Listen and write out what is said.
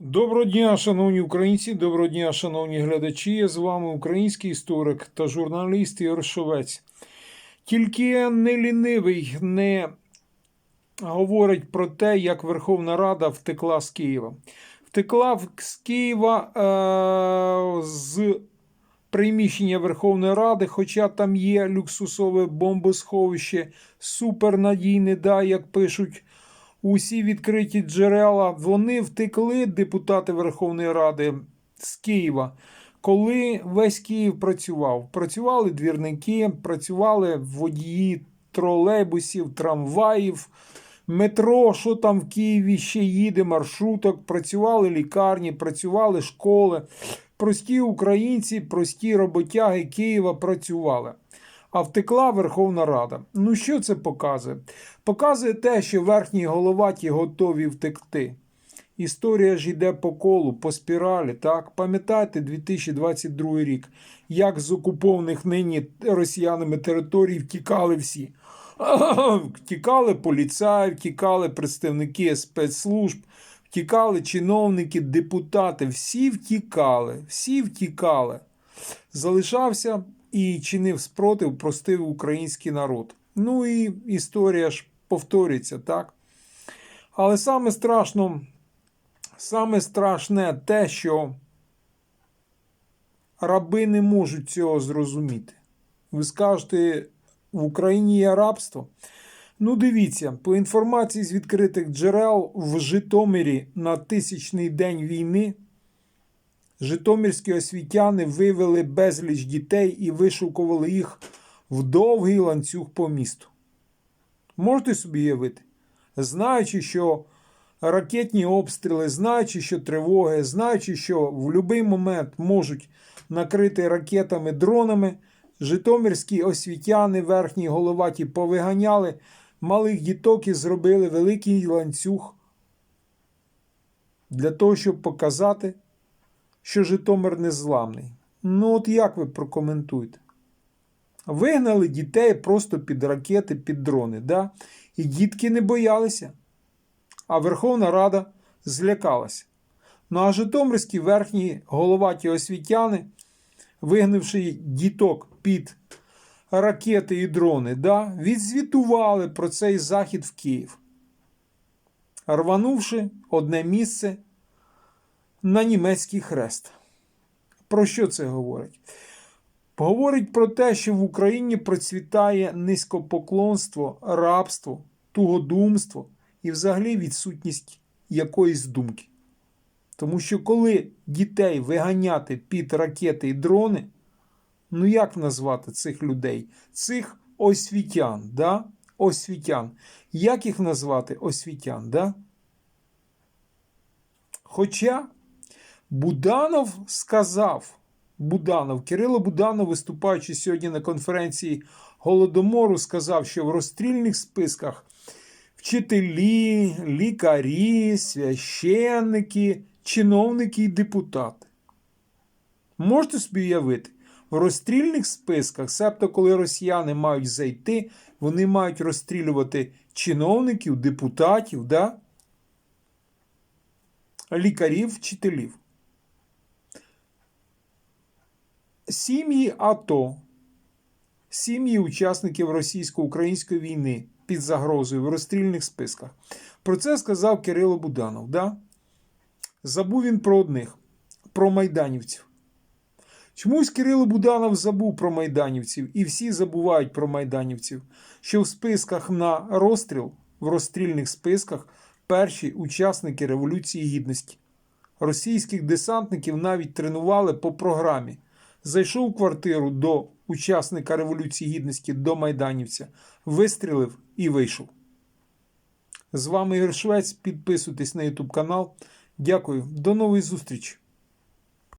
Доброго дня, шановні українці, доброго дня, шановні глядачі. Я з вами український історик та журналіст Ігор Шовець. Тільки не лінивий не говорить про те, як Верховна Рада втекла з Києва. Втекла з Києва е- з приміщення Верховної Ради, хоча там є люксусове бомбосховище, супернадійне, да, як пишуть усі відкриті джерела, вони втекли, депутати Верховної Ради з Києва, коли весь Київ працював. Працювали двірники, працювали водії тролейбусів, трамваїв, метро, що там в Києві ще їде, маршруток, працювали лікарні, працювали школи. Прості українці, прості роботяги Києва працювали. А втекла Верховна Рада. Ну що це показує? Показує те, що верхні головаті готові втекти. Історія ж йде по колу, по спіралі. Так, пам'ятаєте 2022 рік, як з окупованих нині росіянами територій втікали всі. Втікали поліцаї, втікали представники спецслужб, втікали чиновники, депутати. Всі втікали, всі втікали. Залишався і чинив спротив простив український народ. Ну і історія ж повторюється, так? Але саме страшно, саме страшне те, що раби не можуть цього зрозуміти. Ви скажете, в Україні є рабство. Ну, дивіться, по інформації з відкритих джерел в Житомирі на тисячний день війни Житомирські освітяни вивели безліч дітей і вишукували їх в довгий ланцюг по місту. Можете собі уявити? Знаючи, що ракетні обстріли, знаючи, що тривоги, знаючи, що в будь-який момент можуть накрити ракетами, дронами, житомирські освітяни, верхні головаті повиганяли малих діток і зробили великий ланцюг для того, щоб показати, що Житомир незламний. Ну, от як ви прокоментуєте? Вигнали дітей просто під ракети, під дрони. Да? І дітки не боялися. А Верховна Рада злякалася. Ну а Житомирські верхні головаті освітяни, вигнавши діток під ракети і дрони, да, відзвітували про цей захід в Київ, рванувши одне місце на німецький хрест. Про що це говорить? Говорить про те, що в Україні процвітає низькопоклонство, рабство, тугодумство і взагалі відсутність якоїсь думки. Тому що коли дітей виганяти під ракети і дрони, ну як назвати цих людей? Цих освітян, да? освітян. Як їх назвати освітян? Да? Хоча Буданов сказав, Буданов, Кирило Буданов, виступаючи сьогодні на конференції Голодомору, сказав, що в розстрільних списках вчителі, лікарі, священники, чиновники і депутати. Можете собі уявити, в розстрільних списках, себто коли росіяни мають зайти, вони мають розстрілювати чиновників, депутатів, да? лікарів, вчителів. Сім'ї АТО, сім'ї учасників російсько-української війни під загрозою в розстрільних списках. Про це сказав Кирило Буданов. Да? Забув він про одних, про майданівців. Чомусь Кирило Буданов забув про майданівців, і всі забувають про майданівців, що в списках на розстріл, в розстрільних списках, перші учасники Революції Гідності. Російських десантників навіть тренували по програмі. Зайшов у квартиру до учасника Революції Гідності, до майданівця, вистрілив і вийшов. З вами Ігор Швець. Підписуйтесь на YouTube канал. Дякую. До нової зустрічі!